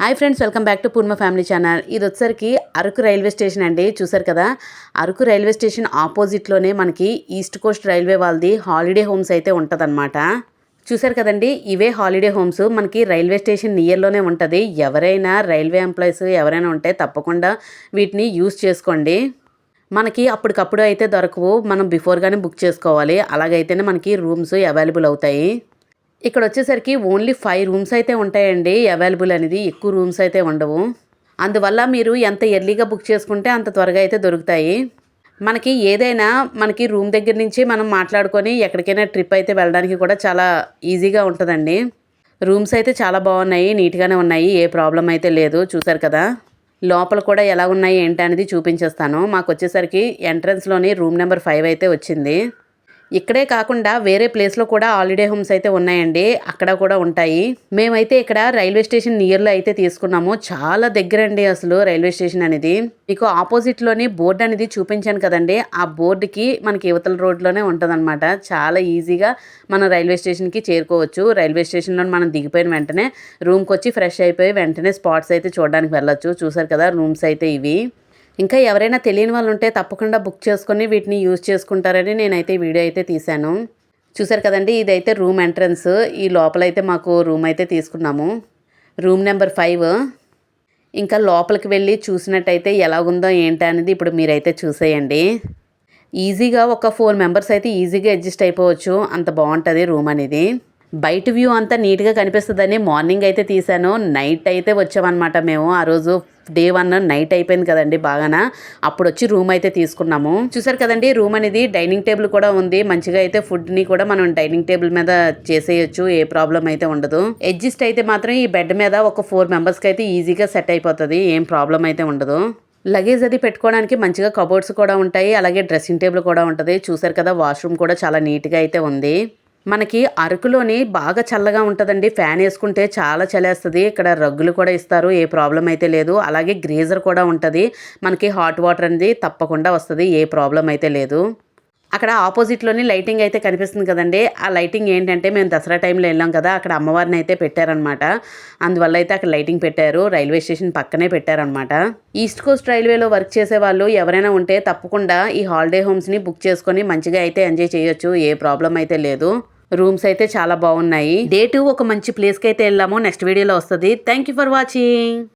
Hi friends welcome back to Purna family channel. ఇది వచ్చరికి Araku railway station అండి చూసారు కదా? అరకు రైల్వే స్టేషన్ ఆపోజిట్లోనే మనకి ఈస్ట్ కోస్ట్ రైల్వే వాళ్ళది హాలిడే హోమ్స్ అయితే ఉంటుందన్నమాట. చూసారు కదండి ఇవే హాలిడే హోమ్స్. మనకి రైల్వే స్టేషన్ నియర్లోనే ఉంటుంది. ఎవరైనా రైల్వే ఎంప్లాయీస్ ఎవరైనా ఉంటే తప్పకుండా వీటిని యూస్ చేసుకోండి. మనకి అప్పటికప్పుడు అయితే దొరకవు. మనం బిఫోర్గానే బుక్ చేసుకోవాలి. అలాగైతేనే మనకి రూమ్స్ అవైలబుల్ అవుతాయి. ఇక్కడ వచ్చేసరికి ఓన్లీ ఫైవ్ రూమ్స్ అయితే ఉంటాయండి అవైలబుల్ అనేది ఎక్కువ రూమ్స్ అయితే ఉండవు. అందువల్ల మీరు ఎంత ఎర్లీగా బుక్ చేసుకుంటే అంత త్వరగా అయితే దొరుకుతాయి. మనకి ఏదైనా మనకి రూమ్ దగ్గర నుంచి మనం మాట్లాడుకొని ఎక్కడికైనా ట్రిప్ అయితే వెళ్ళడానికి కూడా చాలా ఈజీగా ఉంటుందండి. రూమ్స్ అయితే చాలా బాగున్నాయి నీట్గానే ఉన్నాయి ఏ ప్రాబ్లం అయితే లేదు చూసారు కదా. లోపల కూడా ఎలా ఉన్నాయి ఏంటి అనేది చూపించేస్తాను. మాకు వచ్చేసరికి ఎంట్రన్స్లోని రూమ్ నెంబర్ ఫైవ్ అయితే వచ్చింది. ఇక్కడే కాకుండా వేరే ప్లేస్లో కూడా హాలిడే హోమ్స్ అయితే ఉన్నాయండి. అక్కడ కూడా ఉంటాయి. మేమైతే ఇక్కడ రైల్వే స్టేషన్ నియర్లో అయితే తీసుకున్నాము. చాలా దగ్గర అండి అసలు రైల్వే స్టేషన్ అనేది. మీకు ఆపోజిట్లోనే బోర్డు అనేది చూపించాను కదండి. ఆ బోర్డుకి మనకి యువతల రోడ్లోనే ఉంటుందన్నమాట. చాలా ఈజీగా మనం రైల్వే స్టేషన్కి చేరుకోవచ్చు. రైల్వే స్టేషన్లో మనం దిగిపోయిన వెంటనే రూమ్కి వచ్చి ఫ్రెష్ అయిపోయి వెంటనే స్పాట్స్ అయితే చూడడానికి వెళ్ళొచ్చు. చూసారు కదా రూమ్స్ అయితే ఇవి. ఇంకా ఎవరైనా తెలియని వాళ్ళు ఉంటే తప్పకుండా బుక్ చేసుకొని వీటిని యూజ్ చేసుకుంటారని నేనైతే వీడియో అయితే తీశాను. చూసారు కదండి ఇదైతే రూమ్ ఎంట్రన్స్. ఈ లోపలైతే మాకు రూమ్ అయితే తీసుకున్నాము. Room number five. ఇంకా లోపలికి వెళ్ళి చూసినట్టయితే ఎలాగుందో ఏంటి అనేది ఇప్పుడు మీరైతే చూసేయండి. ఈజీగా ఒక ఫోర్ మెంబర్స్ అయితే ఈజీగా అడ్జస్ట్ అయిపోవచ్చు. అంత బాగుంటుంది రూమ్ అనేది. బయట వ్యూ అంతా నీట్గా కనిపిస్తుందని మార్నింగ్ అయితే తీసాను నైట్ అయితే వచ్చామన్నమాట మేము. ఆ రోజు డే వన్ నైట్ అయిపోయింది కదండి బాగానా. అప్పుడు వచ్చి రూమ్ అయితే తీసుకున్నాము. చూసారు కదండి రూమ్ అనేది డైనింగ్ టేబుల్ కూడా ఉంది. మంచిగా అయితే ఫుడ్ని కూడా మనం డైనింగ్ టేబుల్ మీద చేసేయచ్చు ఏ ప్రాబ్లం అయితే ఉండదు. అడ్జస్ట్ అయితే మాత్రం ఈ బెడ్ మీద ఒక ఫోర్ మెంబర్స్కి అయితే ఈజీగా సెట్ అయిపోతుంది ఏం ప్రాబ్లం అయితే ఉండదు. లగేజ్ అది పెట్టుకోవడానికి మంచిగా కబోర్డ్స్ కూడా ఉంటాయి అలాగే డ్రెస్సింగ్ టేబుల్ కూడా ఉంటుంది. చూసారు కదా వాష్రూమ్ కూడా చాలా నీట్గా అయితే ఉంది. మనకి అరకులోని బాగా చల్లగా ఉంటుందండి. ఫ్యాన్ వేసుకుంటే చాలా చలేస్తుంది. ఇక్కడ రగ్గులు కూడా ఇస్తారు. ఏ ప్రాబ్లం అయితే లేదు. అలాగే గ్రీజర్ కూడా ఉంటుంది. మనకి హాట్ వాటర్ అనేది తప్పకుండా వస్తుంది. ఏ ప్రాబ్లం అయితే లేదు. అక్కడ ఆపోజిట్లోని లైటింగ్ అయితే కనిపిస్తుంది కదండి. ఆ లైటింగ్ ఏంటంటే మేము దసరా టైంలో వెళ్ళాం కదా. అక్కడ అమ్మవారిని అయితే పెట్టారనమాట అందువల్ల అయితే అక్కడ లైటింగ్ పెట్టారు. రైల్వే స్టేషన్ పక్కనే పెట్టారనమాట ఈస్ట్ కోస్ట్ రైల్వేలో వర్క్ చేసే వాళ్ళు ఎవరైనా ఉంటే తప్పకుండా ఈ హాలిడే హోమ్స్ని బుక్ చేసుకొని మంచిగా అయితే ఎంజాయ్ చేయొచ్చు. ఏ ప్రాబ్లం అయితే లేదు. రూమ్స్ అయితే చాలా బాగున్నాయి. డే టూ ఒక మంచి ప్లేస్కి అయితే వెళ్ళాము. నెక్స్ట్ వీడియోలో వస్తుంది. Thank you for watching